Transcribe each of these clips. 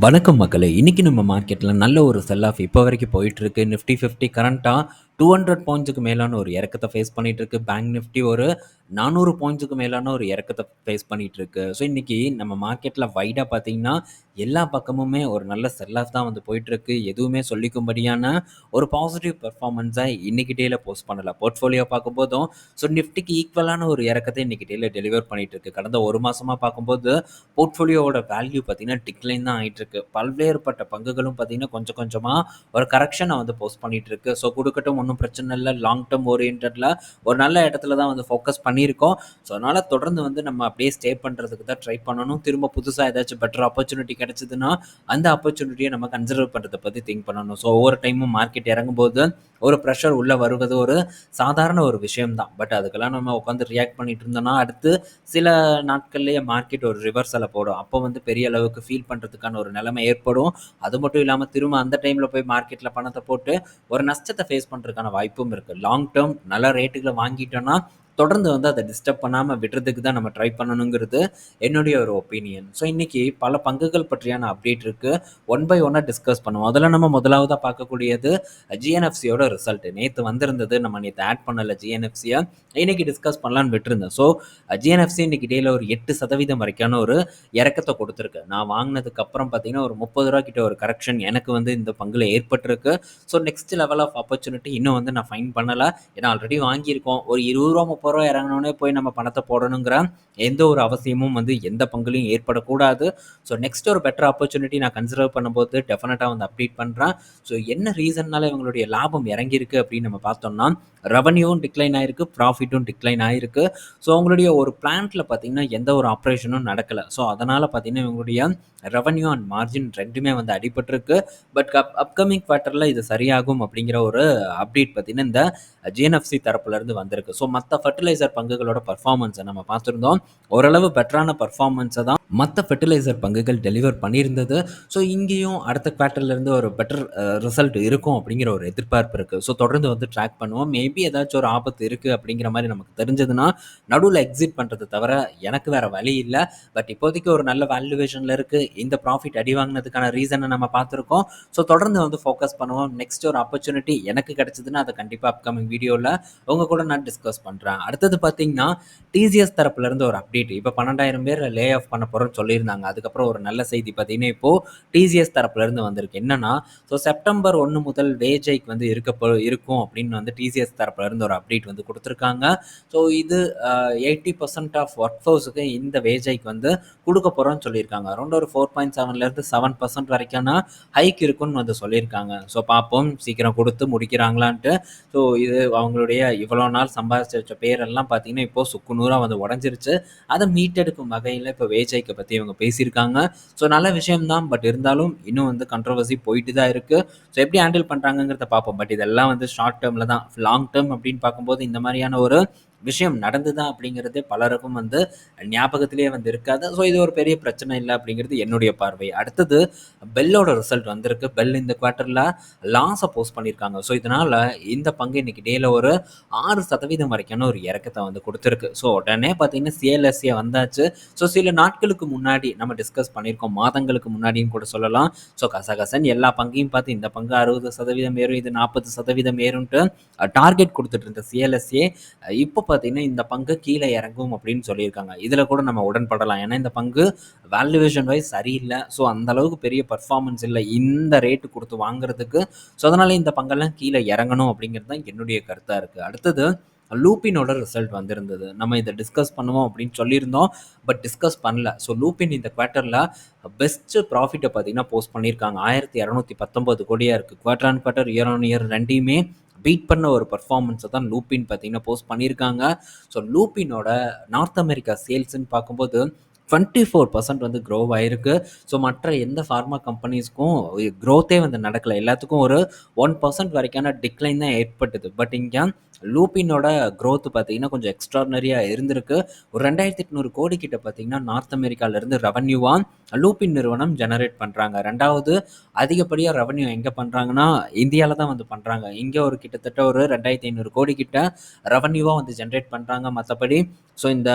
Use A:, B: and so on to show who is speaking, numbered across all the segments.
A: வணக்கம் மக்களே! இன்னைக்கு நம்ம மார்க்கெட்டில் நல்ல ஒரு செல் ஆஃப் இப்போ வரைக்கும் போயிட்டுருக்கு. நிஃப்டி 50 டூ ஹண்ட்ரட் பாயிண்ட்ஸுக்கு மேலான ஒரு இறக்கத்தை ஃபேஸ் பண்ணிட்டுருக்கு. பேங்க் நிஃப்டி ஒரு 400 பாயிண்ட்ஸுக்கு மேலான ஒரு இறக்கத்தை ஃபேஸ் பண்ணிட்டுருக்கு. ஸோ, இன்னைக்கு நம்ம மார்க்கெட்டில் வைடாக பார்த்தீங்கன்னா, எல்லா பக்கமுமே ஒரு நல்ல செல் ஆஃப் தான் வந்து போயிட்டுருக்கு. எதுவுமே சொல்லிக்கும்படியான ஒரு பாசிட்டிவ் பெர்ஃபார்மன்ஸ இன்னைக்கு டேயில் போஸ்ட் பண்ணல. போர்ட்ஃபோலியோ பார்க்கும்போதும், ஸோ நிஃப்டிக்கு ஈக்குவலான ஒரு இறக்கத்தை இன்னைக்கு டேல டெலிவர் பண்ணிட்டுருக்கு. கடந்த ஒரு மாசமா பார்க்கும்போது, போர்ட்ஃபோலியோவோட வேல்யூ பார்த்தீங்கன்னா, டிக்ளைன் தான் ஆகிட்டுருக்கு பல்வேறுபட்ட பங்குகளும் பார்த்திங்கன்னா கொஞ்சம் கொஞ்சமா ஒரு கரெக்ஷனை வந்து போஸ்ட் பண்ணிட்டுருக்கு. ஸோ, கொடுக்கட்டும் ஒன்றும் பிரச்சனை இல்லை லாங் டேர்ம் ஓரியன்டில் ஒரு நல்ல இடத்துல தான் வந்து ஃபோக்கஸ் பண்ணியிருக்கோம். ஸோ, அதனால் தொடர்ந்து வந்து நம்ம அப்படியே ஸ்டே பண்ணுறதுக்கு தான் ட்ரை பண்ணணும். திரும்ப புதுசாக ஏதாச்சும் பெட்டர் ஆப்பர்ச்சுனிட்டி கிடைச்சதுன்னா, அந்த ஆப்பர்ச்சுனிட்டியை நம்ம கன்சிடர் பண்ணுறதை பற்றி திங்க் பண்ணணும். ஸோ, ஒவ்வொரு டைமும் மார்க்கெட் இறங்கும்போது, ஒரு ப்ரெஷர் உள்ளே வருவது ஒரு சாதாரண ஒரு விஷயம் தான். பட் அதுக்கெல்லாம் நம்ம உட்காந்து ரியாக்ட் பண்ணிட்டு இருந்தோம்னா, அடுத்து சில நாட்கள்லேயே மார்க்கெட் ஒரு ரிவர்சல போடும். அப்போ வந்து பெரிய அளவுக்கு ஃபீல் பண்ணுறதுக்கான ஒரு நிலைமை ஏற்படும். அது மட்டும் இல்லாமல் திரும்ப அந்த டைமில் போய் மார்க்கெட்டில் பணத்தை போட்டு ஒரு நஷ்டத்தை ஃபேஸ் பண்ணுறதுக்கான வாய்ப்பும் இருக்குது லாங் டெர்ம் நல்ல ரேட்டுகளை வாங்கிட்டோம்னா, தொடர்ந்து வந்து அதை டிஸ்டர்ப் பண்ணாமல் விடுறதுக்கு தான் நம்ம ட்ரை பண்ணணுங்கிறது என்னுடைய ஒரு ஒப்பீனியன். ஸோ, இன்றைக்கி பல பங்குகள் பற்றியான அப்டேட் இருக்குது ஒன் பை ஒன்னாக டிஸ்கஸ் பண்ணுவோம். அதில் நம்ம முதலாவதாக பார்க்கக்கூடியது ஜிஎன்எஃப்சியோட ரிசல்ட். நேற்று வந்திருந்தது. நம்ம நேற்று ஆட் பண்ணலை ஜிஎன்எஃப்சியை இன்னைக்கு டிஸ்கஸ் பண்ணலான்னு விட்டுருந்தேன். ஸோ, ஜிஎன்எஃப்சி இன்னைக்கு டேல ஒரு எட்டு சதவீதம் வரைக்கான ஒரு இறக்கத்தை கொடுத்துருக்கு நான் வாங்கினதுக்கு அப்புறம் பார்த்தீங்கன்னா, ஒரு முப்பது ரூபா கிட்ட ஒரு கரெக்ஷன் எனக்கு வந்து இந்த பங்கில் ஏற்பட்டிருக்கு. So, next level of opportunity இன்னும் வந்து நான் ஃபைன் பண்ணலை ஏன்னா ஆல்ரெடி வாங்கியிருக்கோம். ஒரு இருபது ரூபா போகிறோம் இறங்கினோடனே போய் நம்ம பணத்தை போடணுங்கிற எந்த ஒரு அவசியமும் வந்து எந்த பங்குலையும் ஏற்படக்கூடாது. ஸோ, நெக்ஸ்ட் ஒரு பெட்டர் ஆப்பர்ச்சுனிட்டி நான் கன்சிடர் பண்ணும்போது டெஃபினட்டாக வந்து அப்டேட் பண்ணுறேன் ஸோ, என்ன ரீசன்னால இவங்களுடைய லாபம் இறங்கியிருக்கு அப்படின்னு நம்ம பார்த்தோம்னா, ரெவன்யூவும் டிக்ளைன் ஆயிருக்கு. ப்ராஃபிட்டும் டிக்ளைன் ஆயிருக்கு. ஸோ, அவங்களுடைய ஒரு பிளான்ட்ல பார்த்தீங்கன்னா, எந்த ஒரு ஆப்ரேஷனும் நடக்கல. ஸோ, அதனால பார்த்தீங்கன்னா, இவங்களுடைய ரெவன்யூ அண்ட் மார்ஜின் ரெண்டுமே வந்து அடிபட்டிருக்கு. பட் அப் அப்கமிங் குவார்ட்டரில் இது சரியாகும் அப்படிங்கிற ஒரு அப்டேட் பார்த்தீங்கன்னா, இந்த ஜிஎன்எஃப்சி தரப்புலேருந்து வந்திருக்கு. ஸோ, மற்ற ஃபெர்டிலைசர் பங்குகளோட பர்ஃபார்மன்ஸை நம்ம பார்த்துருந்தோம் ஓரளவு பெட்டரான பர்ஃபார்மன்ஸை தான் மற்ற ஃபெர்டிலைசர் பங்குகள் டெலிவர் பண்ணியிருந்தது. ஸோ, இங்கேயும் அடுத்த குவார்ட்டர்லேருந்து ஒரு பெட்டர் ரிசல்ட் இருக்கும் அப்படிங்கிற ஒரு எதிர்பார்ப்பு இருக்குது ஸோ, தொடர்ந்து வந்து ட்ராக் பண்ணுவோம். மேபி ஏதாச்சும் ஒரு ஆபத்து இருக்கு அப்படிங்கிற மாதிரி நமக்கு தெரிஞ்சதுன்னா, நடுவில் எக்ஸிட் பண்ணுறது தவிர எனக்கு வேற வழி இல்லை பட் இப்போதைக்கு ஒரு நல்ல வேல்யூவேஷனில் இருக்குது இந்த ப்ராஃபிட் அடி வாங்கினதுக்கான ரீசனை நம்ம பார்த்துருக்கோம் ஸோ, தொடர்ந்து வந்து ஃபோக்கஸ் பண்ணுவோம். நெக்ஸ்ட் ஒரு ஆப்பர்ச்சுனிட்டி எனக்கு கிடச்சிதுன்னா அதை கண்டிப்பாக அப்கமிங் வீடியோவில் உங்கள் கூட நான் டிஸ்கஸ் பண்ணுறேன் அடுத்தது பார்த்தீங்கன்னா, டிசிஎஸ் தரப்புலேருந்து ஒரு அப்டேட். இப்போ பன்னெண்டாயிரம் பேர் லே ஆஃப் பண்ண போகிறோன்னு சொல்லியிருந்தாங்க. அதுக்கப்புறம் ஒரு நல்ல செய்தி பார்த்தீங்கன்னா, இப்போது டிசிஎஸ் தரப்புலேருந்து வந்திருக்கு. என்னென்னா ஸோ செப்டம்பர் ஒன்று முதல் வேஜ் ஹைக் வந்து இருக்கப்போ இருக்கும் அப்படின்னு வந்து டிசிஎஸ் தரப்புலேருந்து ஒரு அப்டேட் வந்து கொடுத்துருக்காங்க ஸோ, இது எயிட்டி பர்சன்ட் ஆஃப் ஒர்க் ஃபோர்ஸுக்கு இந்த வேஜ் வந்து கொடுக்க போகிறோம்னு சொல்லியிருக்காங்க. அரௌண்ட் ஒரு ஃபோர் பாயிண்ட் செவன்லேருந்து செவன் பர்சன்ட் வரைக்கும்னா ஹைக் இருக்குன்னு வந்து சொல்லியிருக்காங்க. ஸோ, பார்ப்போம் சீக்கிரம் கொடுத்து முடிக்கிறாங்களான்ட்டு. ஸோ, இது அவங்களுடைய இவ்வளோ நாள் சம்பாதிச்ச பேர் பேரெல்லாம் பார்த்தீங்கன்னா, இப்போ சுக்குநூறாக வந்து உடஞ்சிருச்சு அதை மீட்டெடுக்கும் வகையில் இப்போ வேஜைக்கு பற்றி இவங்க பேசியிருக்காங்க. ஸோ, நல்ல விஷயம் தான். பட் இருந்தாலும் இன்னும் வந்து கண்ட்ரவர்சி போயிட்டு தான் இருக்குது ஸோ, எப்படி ஹேண்டில் பண்ணுறாங்கிறத பார்ப்போம். பட் இதெல்லாம் வந்து ஷார்ட் டேர்மில் தான். லாங் டேர்ம் அப்படின்னு பார்க்கும்போது இந்த மாதிரியான ஒரு விஷயம் நடந்துதான் அப்படிங்கிறது பலருக்கும் வந்து ஞாபகத்திலேயே வந்து இருக்காது. ஸோ, இது ஒரு பெரிய பிரச்சனை இல்லை அப்படிங்கிறது என்னுடைய பார்வை. அடுத்தது பெல்லோட ரிசல்ட் வந்திருக்கு. பெல் இந்த குவார்ட்டரில் லாஸை போஸ்ட் பண்ணியிருக்காங்க. ஸோ, இதனால் இந்த பங்கு இன்னைக்கு டேல ஒரு ஆறு சதவீதம் வரைக்கான ஒரு இறக்கத்தை வந்து கொடுத்துருக்கு ஸோ, உடனே பார்த்தீங்கன்னா, சிஎல்எஸ்ஏ வந்தாச்சு. ஸோ, சில நாட்களுக்கு முன்னாடி நம்ம டிஸ்கஸ் பண்ணியிருக்கோம். மாதங்களுக்கு முன்னாடின்னு கூட சொல்லலாம். ஸோ, கசகசன்னு எல்லா பங்கையும் பார்த்து இந்த பங்கு 60% ஏறும், இது நாற்பது சதவீதம் ஏறும்ட்டு டார்கெட் கொடுத்துட்டு இருந்த சிஎல்எஸ்ஏ இப்போ பார்த்தீங்கன்னா, இந்த பங்கு கீழே இறங்கும் அப்படின்னு சொல்லியிருக்காங்க. இதில் கூட நம்ம உடன்படலாம். ஏன்னா, இந்த பங்கு வேல்யூவேஷன் வைஸ் சரியில்லை ஸோ, அந்த அளவுக்கு பெரிய பர்ஃபார்மன்ஸ் இல்லை இந்த ரேட்டு கொடுத்து வாங்குறதுக்கு. ஸோ, அதனால இந்த பங்கெல்லாம் கீழே இறங்கணும் அப்படிங்கிறது தான் என்னுடைய கருத்தாக இருக்குது அடுத்தது லூப்பினோட ரிசல்ட் வந்திருந்தது. நம்ம இதை டிஸ்கஸ் பண்ணுவோம் அப்படின்னு சொல்லியிருந்தோம். பட் டிஸ்கஸ் பண்ணல. ஸோ, லூப்பின் இந்த குவார்ட்டரில் பெஸ்ட் ப்ராஃபிட்டை பார்த்தீங்கன்னா, போஸ்ட் பண்ணியிருக்காங்க. ஆயிரத்தி இரநூத்தி பத்தொம்பது கோடியாக இருக்குது quarter and quarter, year on year ரெண்டையுமே பீட் பண்ண ஒரு பர்ஃபார்மன்ஸை தான் லூப்பின் பார்த்தீங்கன்னா, போஸ்ட் பண்ணியிருக்காங்க. ஸோ, லூப்பினோட நார்த் அமெரிக்கா சேல்ஸ்ன்னு பார்க்கும்போது 24% வந்து க்ரோவ் ஆயிருக்கு. ஸோ, மற்ற எந்த ஃபார்மா கம்பெனிஸ்க்கும் க்ரோத்தே வந்து நடக்கல. எல்லாத்துக்கும் ஒரு ஒன் பர்சன்ட் வரைக்கான டிக்ளைன் தான் ஏற்பட்டது. பட் இங்கே லூபினோட க்ரோத் பார்த்தீங்கன்னா, கொஞ்சம் எக்ஸ்ட்ராடனரியாக இருந்திருக்கு. ஒரு 2800 கோடி கிட்ட பார்த்தீங்கன்னா, நார்த் அமெரிக்காவிலேருந்து ரெவன்யூவாக லூபின் நிறுவனம் ஜெனரேட் பண்ணுறாங்க ரெண்டாவது அதிகப்படியாக ரெவன்யூ எங்கே பண்ணுறாங்கன்னா இந்தியாவில் தான் வந்து பண்ணுறாங்க இங்கே ஒரு கிட்டத்தட்ட ஒரு 2500 கோடி கிட்ட ரெவன்யூவாக வந்து ஜென்ரேட் பண்ணுறாங்க மற்றபடி ஸோ இந்த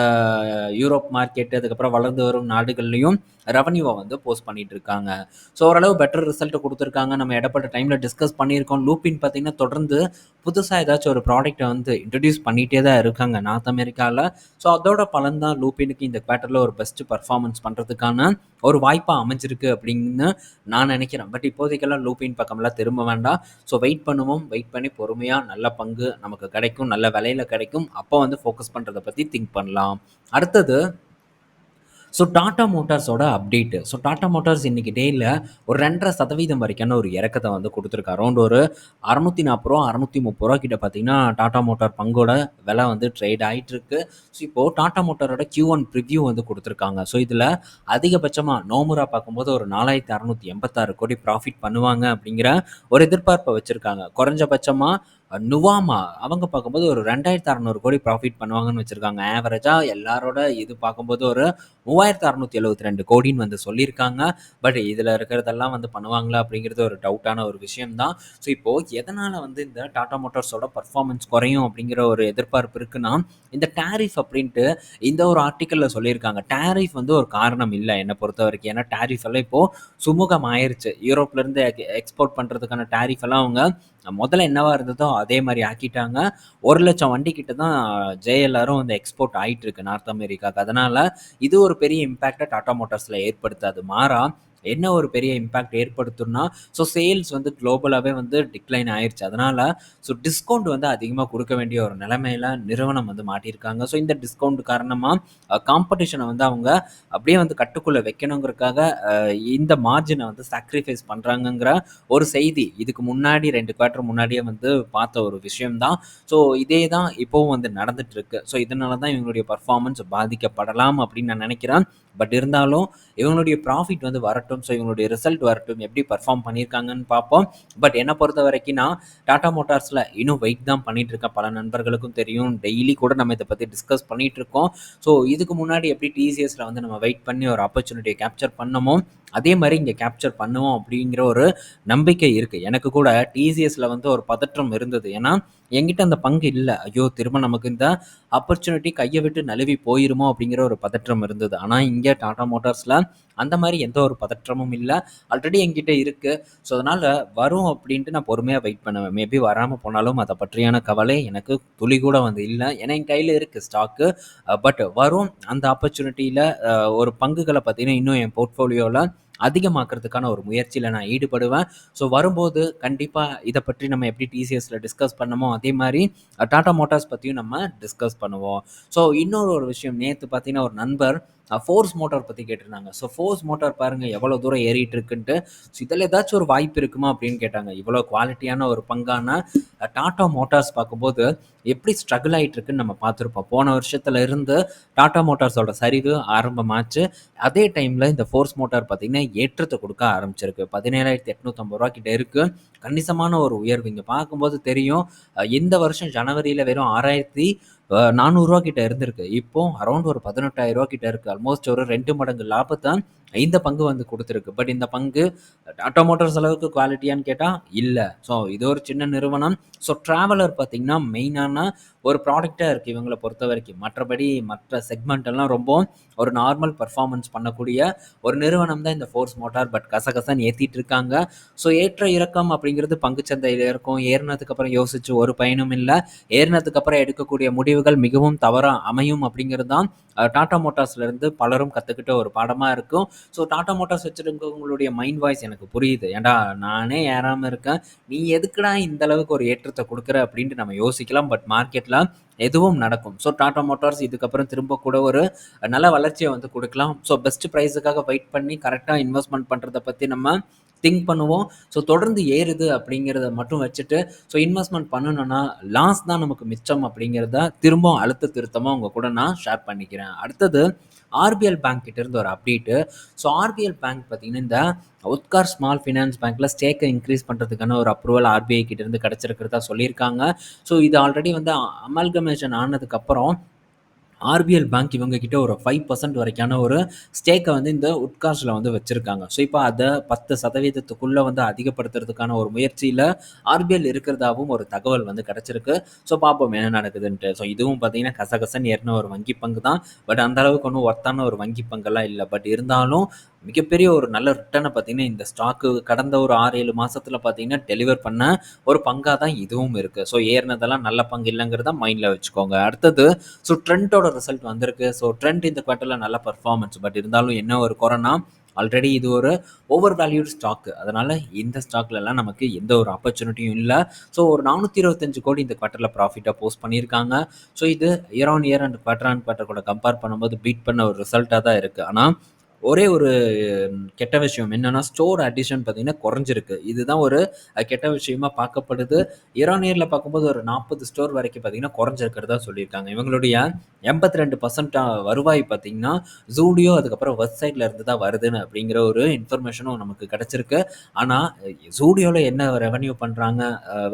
A: யூரோப் மார்க்கெட், அதுக்கப்புறம் வளர்ந்து வரும் நாடுகள்லையும் ரெவன்யூவை வந்து போஸ்ட் பண்ணிட்டு இருக்காங்க. ஸோ ஓரளவு பெட்டர் ரிசல்ட் கொடுத்துருக்காங்க நம்ம இடப்பட்ட டைமில் டிஸ்கஸ் பண்ணியிருக்கோம். லூப்பின் பார்த்தீங்கன்னா, தொடர்ந்து புதுசாக ஏதாச்சும் ஒரு ப்ராடக்ட் ப்ராடக்ட்டை வந்து இன்ட்ரடியூஸ் பண்ணிகிட்டே தான் இருக்காங்க நார்த் அமெரிக்காவில் ஸோ அதோட பலன் தான் லூபினுக்கு இந்த குவார்ட்டரில் ஒரு பெஸ்ட் பர்ஃபார்மன்ஸ் பண்ணுறதுக்கான ஒரு வாய்ப்பாக அமைஞ்சிருக்கு அப்படின்னு நான் நினைக்கிறேன். பட் இப்போதைக்கெல்லாம் லூபின் பக்கமெல்லாம் திரும்ப வேண்டாம். ஸோ வெயிட் பண்ணுவோம். வெயிட் பண்ணி பொறுமையாக நல்ல பங்கு நமக்கு கிடைக்கும். நல்ல விலையில் கிடைக்கும். அப்போ வந்து ஃபோக்கஸ் பண்ணுறதை பற்றி திங்க் பண்ணலாம். அடுத்தது ஸோ டாட்டா மோட்டார்ஸோட அப்டேட்டு ஸோ டாட்டா மோட்டார்ஸ் இன்றைக்கி டேயில் ஒரு 2.5% வரைக்கான ஒரு இறக்கத்தை வந்து கொடுத்துருக்கு. அரௌண்ட் ஒரு அறநூற்றி நாற்பது ரூபா அறநூற்றி முப்பது ரூபா கிட்ட பார்த்தீங்கன்னா, டாட்டா மோட்டார் பங்கோட விலை வந்து ட்ரேட் ஆகிட்டுருக்கு ஸோ இப்போ டாட்டா மோட்டாரோட Q1 ப்ரிவ்யூ வந்து கொடுத்துருக்காங்க. ஸோ இதில் அதிகபட்சமாக நோமுரா பார்க்கும்போது ஒரு 4686 கோடி ப்ராஃபிட் பண்ணுவாங்க அப்படிங்கிற ஒரு எதிர்பார்ப்பை வச்சுருக்காங்க. குறைஞ்சபட்சமாக நுவாமா அவங்க பார்க்கும்போது ஒரு 2600 கோடி ப்ராஃபிட் பண்ணுவாங்கன்னு வச்சுருக்காங்க ஆவரேஜாக எல்லாரோட இது பார்க்கும்போது ஒரு 3672 கோடின்னு வந்து சொல்லியிருக்காங்க. பட் இதில் இருக்கிறதெல்லாம் வந்து பண்ணுவாங்களா அப்படிங்கிறது ஒரு டவுட்டான ஒரு விஷயம் தான். ஸோ இப்போது எதனால் வந்து இந்த டாடா மோட்டார்ஸோட பர்ஃபார்மன்ஸ் குறையும் அப்படிங்கிற ஒரு எதிர்பார்ப்பு இருக்குன்னா, இந்த டாரிஃப் அப்படின்ட்டு இந்த ஒரு ஆர்டிக்கலில் சொல்லியிருக்காங்க. டேரிஃப் வந்து ஒரு காரணம் இல்லை என்னை பொறுத்த வரைக்கும் ஏன்னா டாரிஃப் எல்லாம் இப்போது சுமூகம் ஆயிருச்சு. யூரோப்லேருந்து எக் எக்ஸ்போர்ட் பண்ணுறதுக்கான டேரிஃப் எல்லாம் அவங்க முதல்ல என்னவா இருந்ததோ அதே மாதிரி ஆக்கிட்டாங்க. 1,00,000 வண்டி கிட்ட தான் ஜேஎல்ஆரும் வந்து எக்ஸ்போர்ட் ஆகிட்டு இருக்கு நார்த் அமெரிக்காக்கு. அதனால இது ஒரு பெரிய இம்பேக்டை டாடா மோட்டார்ஸில் ஏற்படுத்தாது. மாறா என்ன ஒரு பெரிய இம்பேக்ட் ஏற்படுத்தும்னா, ஸோ சேல்ஸ் வந்து குளோபலாகவே வந்து டிக்ளைன் ஆயிடுச்சு அதனால் ஸோ டிஸ்கவுண்ட் வந்து அதிகமாக கொடுக்க வேண்டிய ஒரு நிலைமையில நிறுவனம் வந்து மாட்டியிருக்காங்க. ஸோ இந்த டிஸ்கவுண்ட் காரணமாக காம்படிஷனை வந்து அவங்க அப்படியே வந்து கட்டுக்குள்ளே வைக்கணுங்கிறதுக்காக இந்த மார்ஜினை வந்து சாக்ரிஃபைஸ் பண்ணுறாங்கங்கிற ஒரு செய்தி இதுக்கு முன்னாடி ரெண்டு குவார்ட்டர் முன்னாடியே வந்து பார்த்த ஒரு விஷயம் தான். ஸோ இதே தான் இப்போவும் வந்து நடந்துட்டுருக்கு ஸோ இதனால தான் இவங்களுடைய பர்ஃபார்மன்ஸ் பாதிக்கப்படலாம் அப்படின்னு நான் நினைக்கிறேன். பட் இருந்தாலும் இவங்களுடைய ப்ராஃபிட் வந்து வரட்டும். ஸோ இவங்களுடைய ரிசல்ட் வரட்டும். எப்படி பர்ஃபார்ம் பண்ணியிருக்காங்கன்னு பார்ப்போம். பட் என்னை பொறுத்த வரைக்கும் நான் டாடா மோட்டார்ஸில் இன்னும் வெயிட் தான் பண்ணிட்டு இருக்கேன். பல நண்பர்களுக்கும் தெரியும். டெய்லி கூட நம்ம இதை பற்றி டிஸ்கஸ் பண்ணிட்டு இருக்கோம். ஸோ இதுக்கு முன்னாடி எப்படி டிசிஎஸில் வந்து நம்ம வெயிட் பண்ணி ஒரு ஆப்பர்ச்சுனிட்டியை கேப்சர் பண்ணமோ அதே மாதிரி இங்கே கேப்சர் பண்ணுவோம் அப்படிங்கிற ஒரு நம்பிக்கை இருக்குது எனக்கு கூட டிசிஎஸில் வந்து ஒரு பதற்றம் இருந்தது. ஏன்னா என்கிட்ட அந்த பங்கு இல்லை ஐயோ! திரும்ப நமக்கு இந்த ஆப்பர்ச்சுனிட்டி கையை விட்டு நழுவி போயிருமோ அப்படிங்கிற ஒரு பதற்றம் இருந்தது. ஆனால் இங்கே டாடா மோட்டார்ஸில் அந்த மாதிரி எந்த ஒரு பதற்றமும் இல்லை ஆல்ரெடி என்கிட்ட இருக்குது ஸோ அதனால் வரும் அப்படின்ட்டு நான் பொறுமையாக வெயிட் பண்ணுவேன். மேபி வராமல் போனாலும் அதை பற்றியான கவலை எனக்கு துளி கூட வந்து இல்லை ஏன்னா என் கையில் இருக்குது ஸ்டாக்கு. பட் வரும். அந்த ஆப்பர்ச்சுனிட்டியில் ஒரு பங்குகளை பார்த்தீங்கன்னா, இன்னும் என் போர்ட்ஃபோலியோவில் அதிகமாக்குறதுக்கான ஒரு முயற்சியில் நான் ஈடுபடுவேன். ஸோ வரும்போது கண்டிப்பாக இதை பற்றி நம்ம எப்படி டிசிஎஸ்ல டிஸ்கஸ் பண்ணமோ அதே மாதிரி டாடா மோட்டார்ஸ் பற்றியும் நம்ம டிஸ்கஸ் பண்ணுவோம். ஸோ இன்னொரு ஒரு விஷயம் நேற்று பார்த்தீங்கன்னா, ஒரு நண்பர் ஃபோர்ஸ் மோட்டார் பற்றி கேட்டிருந்தாங்க. ஸோ ஃபோர்ஸ் மோட்டார் பாருங்கள் எவ்வளோ தூரம் ஏறிட்டு இருக்குன்ட்டு. ஸோ இதில் ஏதாச்சும் ஒரு வாய்ப்பு இருக்குமா அப்படின்னு கேட்டாங்க. இவ்வளோ குவாலிட்டியான ஒரு பங்கான டாட்டா மோட்டார்ஸ் பார்க்கும்போது எப்படி ஸ்ட்ரகிள் ஆகிட்டு இருக்குன்னு நம்ம பார்த்துருப்போம். போன வருஷத்துல இருந்து டாட்டா மோட்டார்ஸோட சரிவு ஆரம்பமாச்சு. அதே டைமில் இந்த ஃபோர்ஸ் மோட்டார் பார்த்தீங்கன்னா, ஏற்றத்தை கொடுக்க ஆரம்பிச்சிருக்கு. ரூ. 17,850 கிட்ட இருக்கு. கணிசமான ஒரு உயர்வு. இங்கே பார்க்கும்போது தெரியும். இந்த வருஷம் ஜனவரியில் வெறும் 6,000 நானூறுரூவா கிட்ட இருந்திருக்கு. இப்போ அரௌண்ட் ஒரு பதினெட்டாயிரம் ரூபா கிட்ட இருக்கு. ஆல்மோஸ்ட் ஒரு ரெண்டு மடங்கு லாபத்தான் இந்த பங்கு வந்து கொடுத்துருக்கு பட் இந்த பங்கு டாட்டா மோட்டார்ஸ் அளவுக்கு குவாலிட்டியான்னு கேட்டால் இல்லை ஸோ இது ஒரு சின்ன நிறுவனம். ஸோ ட்ராவலர் பார்த்தீங்கன்னா, மெயினான ஒரு ப்ராடெக்ட்டாக இருக்குது இவங்களை பொறுத்த வரைக்கும் மற்றபடி மற்ற செக்மெண்ட் எல்லாம் ரொம்ப ஒரு நார்மல் பர்ஃபார்மன்ஸ் பண்ணக்கூடிய ஒரு நிறுவனம் தான் இந்த ஃபோர்ஸ் மோட்டார். பட் கசகசன்னு ஏற்றிட்டு இருக்காங்க. ஸோ ஏற்ற இறக்கம் அப்படிங்கிறது பங்குச்சந்தையில் இருக்கும். ஏறினதுக்கப்புறம் யோசிச்சு ஒரு பயனும் இல்லை ஏறினதுக்கப்புறம் எடுக்கக்கூடிய முடிவுகள் மிகவும் தவறாக அமையும் அப்படிங்கிறது தான் டாடா மோட்டார்ஸ்லேருந்து பலரும் கற்றுக்கிட்ட ஒரு பாடமாக இருக்கும். ஸோ டாடா மோட்டார்ஸ் வச்சுருக்கவங்களுடைய மைண்ட் வாய்ஸ் எனக்கு புரியுது. ஏண்டா நானே ஏறாமல் இருக்கேன். நீ எதுக்குடா இந்த அளவுக்கு ஒரு ஏற்றத்தை கொடுக்குற அப்படின்ட்டு நம்ம யோசிக்கலாம். பட் மார்க்கெட்டில் எதுவும் நடக்கும். ஸோ டாடா மோட்டார்ஸ் இதுக்கப்புறம் திரும்ப கூட ஒரு நல்ல வளர்ச்சியை வந்து கொடுக்கலாம் ஸோ பெஸ்ட் ப்ரைஸுக்காக வெயிட் பண்ணி கரெக்டாக இன்வெஸ்ட்மெண்ட் பண்ணுறதை பற்றி நம்ம திங்க் பண்ணுவோம். ஸோ தொடர்ந்து ஏறுது அப்படிங்கிறத மட்டும் வச்சுட்டு, ஸோ இன்வெஸ்ட்மெண்ட் பண்ணணும்னா லாஸ் தான் நமக்கு மிச்சம் அப்படிங்கிறத திரும்பவும் அழுத்த திருத்தமாக உங்கள் கூட நான் ஷேர் பண்ணிக்கிறேன். அடுத்தது ஆர்பிஎல் பேங்க் இருந்து ஒரு அப்டேட்டு ஸோ ஆர்பிஎல் பேங்க் பார்த்தீங்கன்னா இந்த உத்கார் ஸ்மால் ஃபினான்ஸ் பேங்க்கில் ஸ்டேக்கை இன்க்ரீஸ் பண்ணுறதுக்கான ஒரு அப்ரூவல் ஆர்பிஐ கிட்டேருந்து கிடச்சிருக்கிறதா சொல்லியிருக்காங்க. ஸோ இது ஆல்ரெடி வந்து அமல்கமேஷன் ஆனதுக்கப்புறம் ஆர்பிஎல் பேங்க் இவங்க கிட்ட ஒரு ஃபைவ் பர்சன்ட் வரைக்கான ஒரு ஸ்டேக்கை வந்து இந்த உட்கார்ஸில் வந்து வச்சுருக்காங்க. ஸோ இப்போ அதை பத்து சதவீதத்துக்குள்ளே வந்து அதிகப்படுத்துறதுக்கான ஒரு முயற்சியில் ஆர்பிஎல் இருக்கிறதாவும் ஒரு தகவல் வந்து கிடச்சிருக்கு. ஸோ பார்ப்போம் என்ன நடக்குதுன்ட்டு. ஸோ இதுவும் பார்த்தீங்கன்னா கசகசன் ஏறின ஒரு வங்கி பங்கு தான் பட் அந்த அளவுக்கு ஒன்றும் ஒர்த்தான ஒரு வங்கி பங்கெல்லாம் இல்லை. பட் இருந்தாலும் மிகப்பெரிய ஒரு நல்ல ரிட்டர்னை பார்த்தீங்கன்னா இந்த ஸ்டாக்கு கடந்த ஒரு ஆறு ஏழு மாதத்தில் பார்த்தீங்கன்னா டெலிவர் பண்ண ஒரு பங்காக தான் இதுவும் இருக்குது ஸோ ஏறினதெல்லாம் நல்ல பங்கு இல்லைங்கிறத மைண்டில் வச்சுக்கோங்க. அடுத்தது ஸோ ட்ரெண்டோட ரிசல்ட் வந்திருக்கு. ஸோ ட்ரெண்ட் இந்த குவார்ட்டரில் நல்ல பர்ஃபார்மன்ஸ் பட் இருந்தாலும் என்ன ஒரு கொரோனா ஆல்ரெடி இது ஒரு ஓவர் வேல்யூட் ஸ்டாக்கு அதனால் இந்த ஸ்டாக்லலாம் நமக்கு எந்த ஒரு ஆப்பர்ச்சுனிட்டியும் இல்லை. ஸோ ஒரு நானூற்றி இருபத்தஞ்சு கோடி இந்த குவார்ட்டரில் ப்ராஃபிட்டாக போஸ்ட் பண்ணியிருக்காங்க. ஸோ இது year on year and quarter on quarter கூட கம்பேர் பண்ணும்போது பீட் பண்ண ஒரு ரிசல்ட்டாக தான் இருக்குது ஆனால் ஒரே ஒரு கெட்ட விஷயம் என்னென்னா ஸ்டோர் அடிஷன் பார்த்தீங்கன்னா குறைஞ்சிருக்கு. இதுதான் ஒரு கெட்ட விஷயமா பார்க்கப்படுது. இயர் இயரில் பார்க்கும்போது ஒரு நாற்பது ஸ்டோர் வரைக்கும் பார்த்தீங்கன்னா குறைஞ்சிருக்கிறதா சொல்லியிருக்காங்க. இவங்களுடைய எண்பத்தி ரெண்டு பர்சன்டாக வருவாய் பார்த்தீங்கன்னா ஜூடியோ அதுக்கப்புறம் வெப்சைட்ல இருந்து தான் வருதுன்னு அப்படிங்கிற ஒரு இன்ஃபர்மேஷனும் நமக்கு கிடச்சிருக்கு. ஆனால் ஜூடியோவில் என்ன ரெவன்யூ பண்ணுறாங்க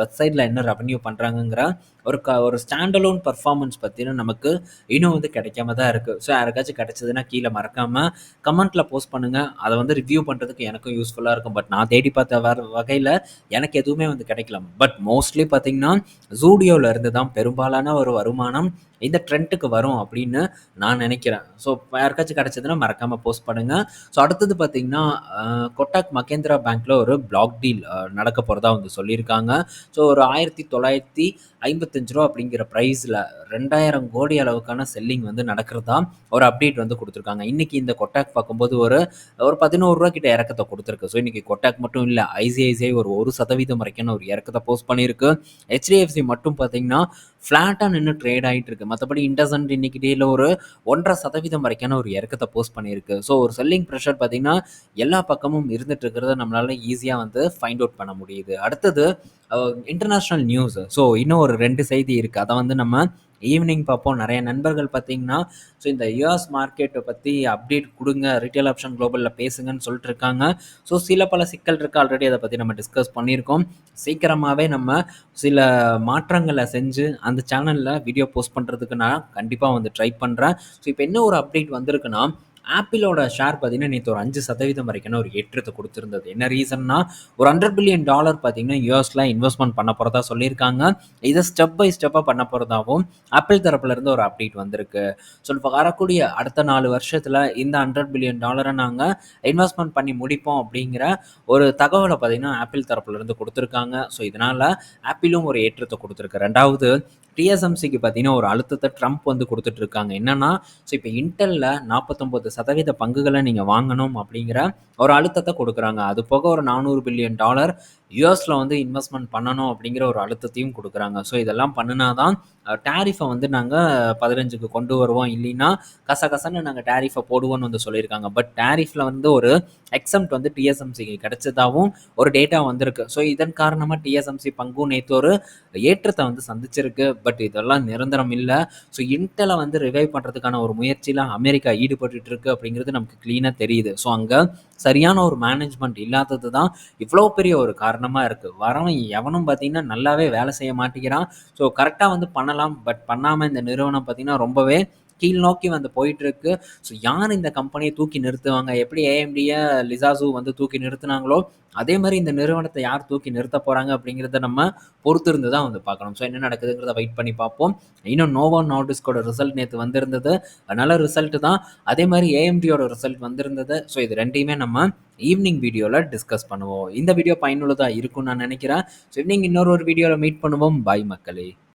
A: வெப்சைட்டில் என்ன ரெவன்யூ பண்ணுறாங்கங்கிற ஒரு க ஒரு ஸ்டாண்டலோன் பர்ஃபார்மன்ஸ் பற்றின நமக்கு இன்னும் வந்து கிடைக்காம தான் இருக்குது ஸோ யாருக்காச்சும் கிடைச்சதுன்னா கீழே மறக்காமல் கமெண்ட்டில் போஸ்ட் பண்ணுங்கள் அதை வந்து ரிவ்யூ பண்ணுறதுக்கு எனக்கும் யூஸ்ஃபுல்லாக இருக்கும். பட் நான் தேடி பார்த்த வர வகையில் எனக்கு எதுவுமே வந்து கிடைக்கலாம் பட் மோஸ்ட்லி பார்த்திங்கன்னா ஜூடியோவில் இருந்து தான் பெரும்பாலான ஒரு வருமானம் இந்த ட்ரெண்ட்டுக்கு வரும் அப்படின்னு நான் நினைக்கிறேன். ஸோ யாருக்காச்சும் கிடச்சதுன்னா மறக்காமல் போஸ்ட் பண்ணுங்கள் ஸோ அடுத்தது பார்த்திங்கன்னா கொட்டாக் மகேந்திரா பேங்க்கில் ஒரு பிளாக் டீல் நடக்க போகிறதா வந்து சொல்லியிருக்காங்க. ஸோ ஒரு ஆயிரத்தி தொள்ளாயிரத்தி ஐம்பத்தஞ்சு ரூபா அப்படிங்கிற ப்ரைஸில் ரெண்டாயிரம் கோடி அளவுக்கான செல்லிங் வந்து நடக்கிறதா ஒரு அப்டேட் வந்து கொடுத்துருக்காங்க. இன்றைக்கி இந்த கொட்டாக் பார்க்கும்போது ஒரு ஒரு பதினோரு ரூபா கிட்ட இறக்கத்தை கொடுத்துருக்கு. ஸோ இன்றைக்கி கொட்டாக் மட்டும் இல்லை ஐசிஐசிஐ ஒரு ஒரு சதவீதம் வரைக்கும் ஒரு இறக்கத்தை போஸ்ட் பண்ணியிருக்கு. ஹெச்டிஎஃப்சி மட்டும் பார்த்திங்கன்னா ஃப்ளாட்டாக நின்று ட்ரேட் ஆகிட்டு இருக்கு மற்றபடி இன்டர்சன்ட் இன்னைக்கு டேயில் ஒரு ஒன்றரை சதவீதம் வரைக்கான ஒரு இறக்கத்தை போஸ்ட் பண்ணியிருக்கு. ஸோ ஒரு செல்லிங் ப்ரெஷர் பார்த்திங்கன்னா எல்லா பக்கமும் இருந்துட்டு இருக்கிறத நம்மளால் ஈஸியாக வந்து ஃபைண்ட் அவுட் பண்ண முடியுது. அடுத்தது இன்டர்நேஷ்னல் நியூஸ் ஸோ இன்னும் ஒரு ரெண்டு செய்தி இருக்குது அதை வந்து நம்ம ஈவினிங் பார்ப்போம். நிறைய நண்பர்கள் பார்த்தீங்கன்னா ஸோ இந்த யூஎஸ் மார்க்கெட்டை பற்றி அப்டேட் கொடுங்க. ரிட்டைல் ஆப்ஷன் குளோபலில் பேசுங்கன்னு சொல்லிட்டு இருக்காங்க. ஸோ சில பல சிக்கல் இருக்குது ஆல்ரெடி அதை பற்றி நம்ம டிஸ்கஸ் பண்ணியிருக்கோம். சீக்கிரமாகவே நம்ம சில மாற்றங்களை செஞ்சு அந்த சேனலில் வீடியோ போஸ்ட் பண்ணுறதுக்கு நான் கண்டிப்பாக வந்து ட்ரை பண்ணுறேன் ஸோ இப்போ என்ன ஒரு அப்டேட் வந்திருக்குன்னா ஆப்பிளோட ஷேர் பார்த்தீங்கன்னா நேற்று ஒரு அஞ்சு சதவீதம் வரைக்கும் ஒரு ஏற்றத்தை கொடுத்துருந்தது. என்ன ரீசன்னா ஒரு ஹண்ட்ரட் பில்லியன் டாலர் பார்த்தீங்கன்னா யூஎஸில் இன்வெஸ்ட்மெண்ட் பண்ண போகிறதா சொல்லியிருக்காங்க. இதை ஸ்டெப் பை ஸ்டெப்பாக பண்ண போகிறதாவும் ஆப்பிள் தரப்புலேருந்து ஒரு அப்டேட் வந்திருக்கு. ஸோ இப்போ வரக்கூடிய அடுத்த நாலு வருஷத்தில் இந்த ஹண்ட்ரட் பில்லியன் டாலரை நாங்கள் இன்வெஸ்ட்மெண்ட் பண்ணி முடிப்போம் அப்படிங்கிற ஒரு தகவலை பார்த்தீங்கன்னா ஆப்பிள் தரப்புலேருந்து கொடுத்துருக்காங்க. ஸோ இதனால் ஆப்பிளும் ஒரு ஏற்றத்தை கொடுத்துருக்கு. ரெண்டாவது டிஎஸ்எம்சிக்கு பார்த்தீங்கன்னா ஒரு அழுத்தத்தை ட்ரம்ப் வந்து கொடுத்துட்ருக்காங்க. என்னென்னா ஸோ இப்போ இன்டெல்லில் நாற்பத்தொம்பது சதவீத பங்குகளை நீங்கள் வாங்கணும் அப்படிங்கிற ஒரு அழுத்தத்தை கொடுக்குறாங்க. அது போக ஒரு நானூறு பில்லியன் டாலர் யூஎஸில் வந்து இன்வெஸ்ட்மெண்ட் பண்ணணும் அப்படிங்கிற ஒரு அழுத்தத்தையும் கொடுக்குறாங்க. ஸோ இதெல்லாம் பண்ணினா தான் டேரிஃபை வந்து நாங்கள் பதினஞ்சுக்கு கொண்டு வருவோம். இல்லைன்னா கசகசன்னு நாங்கள் டேரிஃபை போடுவோம்னு வந்து சொல்லியிருக்காங்க. பட் டேரிஃபில் வந்து ஒரு எக்ஸம்ட் வந்து டிஎஸ்எம்சிக்கு கிடைச்சதாகவும் ஒரு டேட்டா வந்திருக்கு. ஸோ இதன் காரணமாக டிஎஸ்எம்சி பங்கும் நேற்று ஒரு ஏற்றத்தை வந்து சந்திச்சிருக்கு. பட் இதெல்லாம் நிரந்தரம் இல்லை. ஸோ இன்டெலை வந்து ரிவைவ் பண்ணுறதுக்கான ஒரு முயற்சியில் அமெரிக்கா ஈடுபட்டு இருக்கு அப்படிங்கிறது நமக்கு க்ளீனாக தெரியுது. ஸோ அங்கே சரியான ஒரு மேனேஜ்மெண்ட் இல்லாதது தான் இவ்வளோ பெரிய ஒரு காரணமாக இருக்குது வரவன் எவனும் பார்த்தீங்கன்னா நல்லாவே வேலை செய்ய மாட்டேங்கிறான். ஸோ கரெக்டாக வந்து பண்ணலாம் பட் பண்ணாமல் இந்த நிறுவனம் பார்த்திங்கன்னா ரொம்பவே கீழ் நோக்கி வந்து போயிட்டுருக்கு. ஸோ யார் இந்த கம்பெனியை தூக்கி நிறுத்துவாங்க? எப்படி ஏஎம்டியை லிசாசு வந்து தூக்கி நிறுத்துனாங்களோ அதே மாதிரி இந்த நிறுவனத்தை யார் தூக்கி நிறுத்த போகிறாங்க அப்படிங்கிறத நம்ம பொறுத்து இருந்து தான் வந்து பார்க்கணும். ஸோ என்ன நடக்குதுங்கிறத வெயிட் பண்ணி பார்ப்போம். இன்னும் நோவோ நார்டிஸ்கோட ரிசல்ட் நேற்று வந்திருந்தது. நல்ல ரிசல்ட் தான். அதே மாதிரி ஏஎம்டியோட ரிசல்ட் வந்திருந்தது. ஸோ இது ரெண்டையுமே நம்ம ஈவினிங் வீடியோவில் டிஸ்கஸ் பண்ணுவோம். இந்த வீடியோ பயனுள்ளதாக இருக்கும்னு நான் நினைக்கிறேன். ஸோ ஈவினிங் இன்னொரு ஒரு வீடியோவில் மீட் பண்ணுவோம். பாய் மக்களே.